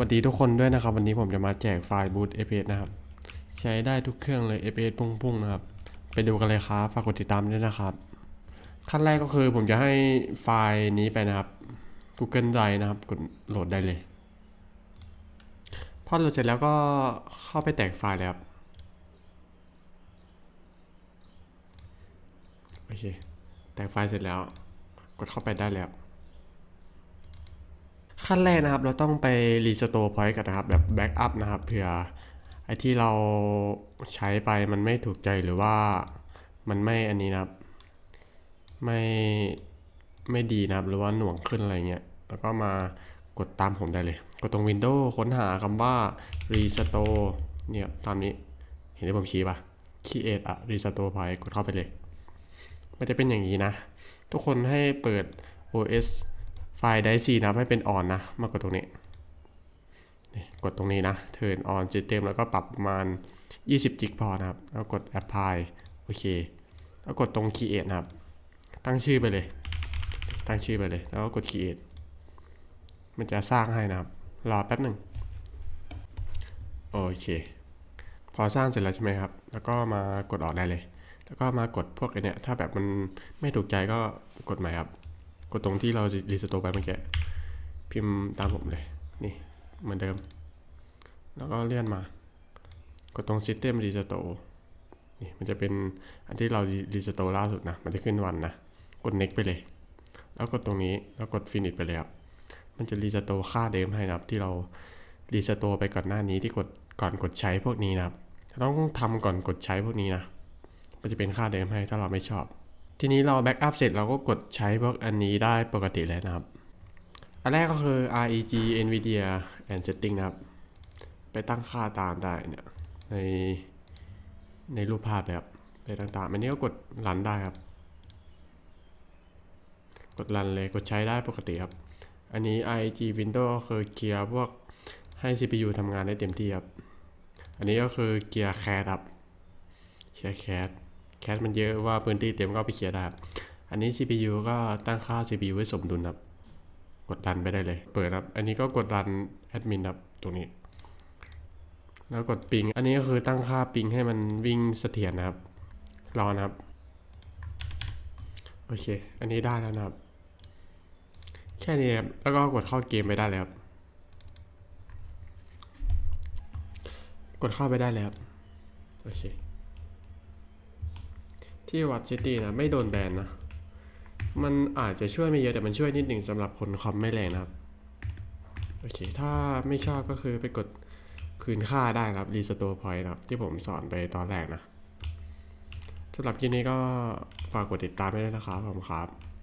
วัสดีทุกคนด้วยนะครับ วันนี้ผมจะมาแจกไฟล์บูต APS นะครับ ใช้ได้ทุกเครื่องเลย APS พุ่งๆนะครับ ไปดูกันเลยครับฝากกดติดตามด้วยนะครับขั้นแรกก็คือผมจะให้ไฟล์นี้ไปนะครับ Google Drive นะครับ กดโหลดได้เลย พอโหลดเสร็จแล้วก็เข้าไปแตกไฟล์เลยครับโอเค แตกไฟล์เสร็จแล้ว กดเข้าไปได้แล้ว ขั้นแรกนะครับ เราต้องไปรีสโตร์พอยต์กันนะครับ แบบแบ็กอัพนะครับเผื่อไอที่เราใช้ไปมันไม่ถูกใจหรือว่ามันไม่อันนี้นะครับ ไม่ไม่ดีนะครับ หรือว่าหน่วงขึ้นอะไรเงี้ยแล้วก็มากดตามผมได้เลย กดตรง Windows ค้นหาคำว่า restore เนี่ยตามนี้เห็นที่ผมชี้ปะ create อะ restore point กดเข้าไปเลย มันจะเป็นอย่างนี้นะ ทุกคนให้เปิด OS ไฟล์ d i c e นะให้เป็น on นนะมากดตรงนี้นี่กดตรงนี้นะ turn on system แล้วก็ปรับประมาณ 20จิกพอนะครับ แล้วกด apply โอเค แล้วกดตรง create นะครับ ตั้งชื่อไปเลย ตั้งชื่อไปเลย แล้วก็กด create มันจะสร้างให้นะครับ รอแป๊บหนึ่งโอเค พอสร้างเสร็จแล้วใช่ไหมครับ แล้วก็มากดออกได้เลย แล้วก็มากดพวกไอเนี้ยถ้าแบบมันไม่ถูกใจก็กดใหม่ครับ กดตรงที่เรารีสโตร์ไปเมื่อกี้พิมพ์ตามผมเลย นี่เหมือนเดิม แล้วก็เลื่อนมา กดตรง System Restore นี่มันจะเป็นอันที่เรารีสโตร์ล่าสุดนะ มันจะขึ้นวันนะ กด Next ไปเลย แล้วกดตรงนี้ แล้วกด Finish ไปเลยครับ มันจะรีสโตร์ค่าเดิมให้นะครับ ที่เรารีสโตร์ไปก่อนหน้านี้ที่กดก่อนกดใช้พวกนี้นะครับ ต้องทำก่อนกดใช้พวกนี้นะ มันจะเป็นค่าเดิมให้ถ้าเราไม่ชอบ ทีนี้เราแบ็กอัพเสร็จเราก็กดใช้พวกอันนี้ได้ปกติเลยนะครับ อันแรกก็คือ reg nvidia and setting นะครับ ไปตั้งค่าตามได้เนี่ยในในรูปภาพแบบไปต่างๆอันนี้ก็กดรันได้ครับ กดรันเลยกดใช้ได้ปกติครับ อันนี้ reg windows ก็คือเกียร์พวกให้ CPU ทำงานได้เต็มที่ครับ อันนี้ก็คือเกียร์แคสครับ เกียร์แคส แคสมันเยอะว่าพื้นที่เต็มก็ไปเคลียร์ได้ครับ อันนี้ CPU ก็ตั้งค่า CPU ไว้สมดุลครับ กดรันไปได้เลย เปิดครับ อันนี้ก็กดรันแอดมินครับตรงนี้ แล้วกดปิง อันนี้ก็คือตั้งค่าปิงให้มันวิ่งเสถียรนะครับ รอนะครับ โอเค อันนี้ได้แล้วนะครับ แค่นี้ครับ แล้วก็กดเข้าเกมไปได้เลยครับ กดเข้าไปได้เลยครับ โอเค ที่วัดซิตี้นะไม่โดนแบนนะ มันอาจจะช่วยไม่เยอะแต่มันช่วยนิดหนึ่งสำหรับคนคอมไม่แรงนะครับ โอเค ถ้าไม่ชอบก็คือไปกดคืนค่าได้นะครับรีสโตร์พอยต์นะครับที่ผมสอนไปตอนแรกนะสำหรับคลิปนี้ก็ฝากกดติดตามไว้ด้วยนะครับผมครับ